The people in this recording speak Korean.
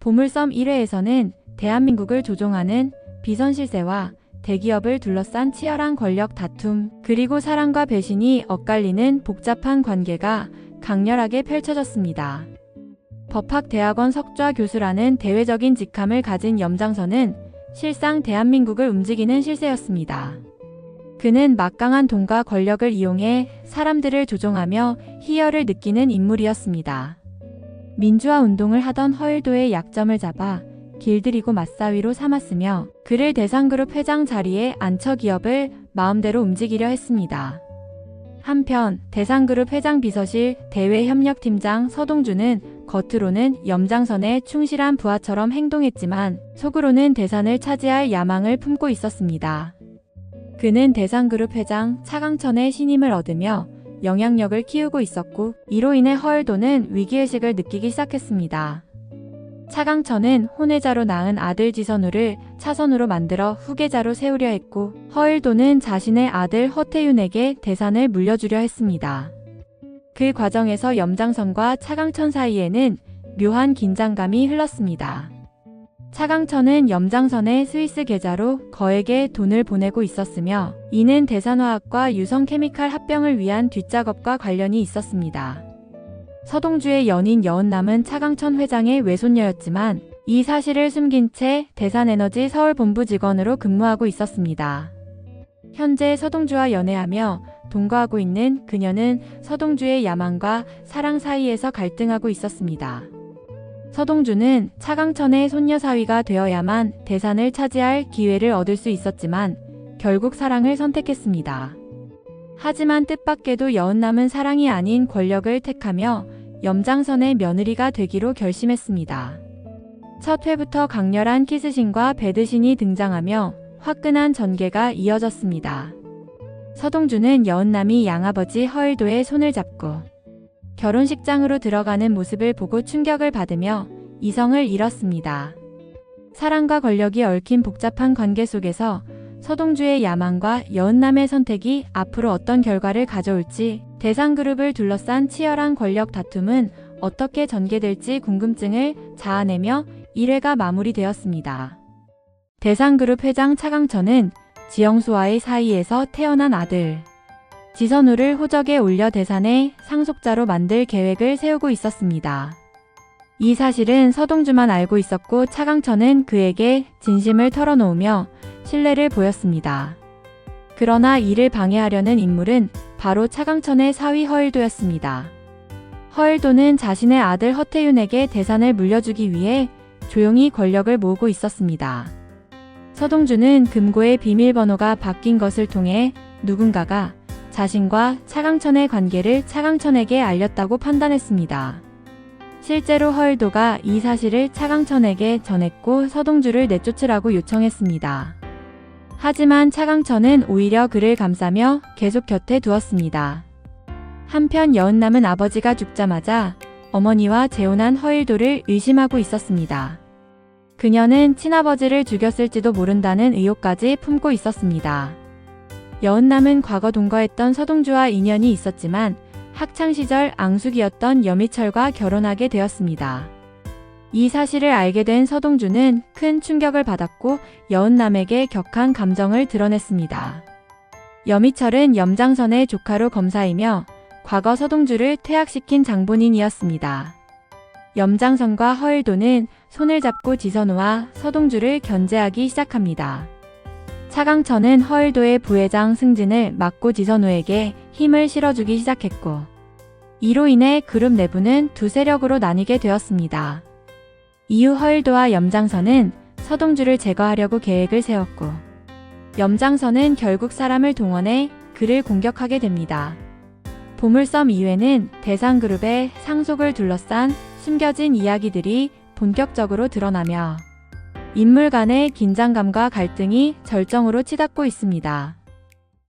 보물섬 1회에서는 대한민국을 조종하는 비선 실세와 대기업을 둘러싼 치열한 권력 다툼, 그리고 사랑과 배신이 엇갈리는 복잡한 관계가 강렬하게 펼쳐졌습니다. 법학대학원 석좌 교수라는 대외적인 직함을 가진 염장선은 실상 대한민국을 움직이는 실세였습니다. 그는 막강한 돈과 권력을 이용해 사람들을 조종하며 희열을 느끼는 인물이었습니다. 민주화 운동을 하던 허일도의 약점을 잡아 길들이고 맞사위로 삼았으며 그를 대상그룹 회장 자리에 앉혀 기업을 마음대로 움직이려 했습니다. 한편 대상그룹 회장 비서실 대외협력팀장 서동주는 겉으로는 염장선에 충실한 부하처럼 행동했지만 속으로는 대산을 차지할 야망을 품고 있었습니다. 그는 대상그룹 회장 차강천의 신임을 얻으며 영향력을 키우고 있었고 이로 인해 허일도는 위기의식을 느끼기 시작했습니다. 차강천은 혼외자로 낳은 아들 지선우를 차선으로 만들어 후계자로 세우려 했고 허일도는 자신의 아들 허태윤에게 대산을 물려주려 했습니다. 그 과정에서 염장선과 차강천 사이에는 묘한 긴장감이 흘렀습니다. 차강천은 염장선의 스위스 계좌로 거액의 돈을 보내고 있었으며 이는 대산화학과 유성케미칼 합병을 위한 뒷작업과 관련이 있었습니다. 서동주의 연인 여은남은 차강천 회장의 외손녀였지만 이 사실을 숨긴 채 대산에너지 서울본부 직원으로 근무하고 있었습니다. 현재 서동주와 연애하며 동거하고 있는 그녀는 서동주의 야망과 사랑 사이에서 갈등하고 있었습니다. 서동주는 차강천의 손녀 사위가 되어야만 대산을 차지할 기회를 얻을 수 있었지만 결국 사랑을 선택했습니다. 하지만 뜻밖에도 여은 남은 사랑이 아닌 권력을 택하며 염장선의 며느리가 되기로 결심했습니다. 첫 회부터 강렬한 키스신과 배드신이 등장하며 화끈한 전개가 이어졌습니다. 서동주는 여은남이 양아버지 허일도의 손을 잡고 결혼식장으로 들어가는 모습을 보고 충격을 받으며 이성을 잃었습니다. 사랑과 권력이 얽힌 복잡한 관계 속에서 서동주의 야망과 여은남의 선택이 앞으로 어떤 결과를 가져올지 대상그룹을 둘러싼 치열한 권력 다툼은 어떻게 전개될지 궁금증을 자아내며 1회가 마무리되었습니다. 대상그룹 회장 차강천은 지영수와의 사이에서 태어난 아들 지선우를 호적에 올려 대산의 상속자로 만들 계획을 세우고 있었습니다. 이 사실은 서동주만 알고 있었고 차강천은 그에게 진심을 털어놓으며 신뢰를 보였습니다. 그러나 이를 방해하려는 인물은 바로 차강천의 사위 허일도였습니다. 허일도는 자신의 아들 허태윤에게 대산을 물려주기 위해 조용히 권력을 모으고 있었습니다. 서동주는 금고의 비밀번호가 바뀐 것을 통해 누군가가 자신과 차강천의 관계를 차강천에게 알렸다고 판단했습니다. 실제로 허일도가 이 사실을 차강천에게 전했고 서동주를 내쫓으라고 요청했습니다. 하지만 차강천은 오히려 그를 감싸며 계속 곁에 두었습니다. 한편 여은남은 아버지가 죽자마자 어머니와 재혼한 허일도를 의심하고 있었습니다. 그녀는 친아버지를 죽였을지도 모른다는 의혹까지 품고 있었습니다. 여은남은 과거 동거했던 서동주와 인연이 있었지만 학창시절 앙숙이었던 여미철과 결혼하게 되었습니다. 이 사실을 알게 된 서동주는 큰 충격을 받았고 여은남에게 격한 감정을 드러냈습니다. 여미철은 염장선의 조카로 검사이며 과거 서동주를 퇴학시킨 장본인이었습니다. 염장선과 허일도는 손을 잡고 지선우와 서동주를 견제하기 시작합니다. 차강천은 허일도의 부회장 승진을 막고 지선우에게 힘을 실어주기 시작했고, 이로 인해 그룹 내부는 두 세력으로 나뉘게 되었습니다. 이후 허일도와 염장선은 서동주를 제거하려고 계획을 세웠고, 염장선은 결국 사람을 동원해 그를 공격하게 됩니다. 보물섬 이후에는 대상그룹의 상속을 둘러싼 숨겨진 이야기들이 본격적으로 드러나며 인물 간의 긴장감과 갈등이 절정으로 치닫고 있습니다.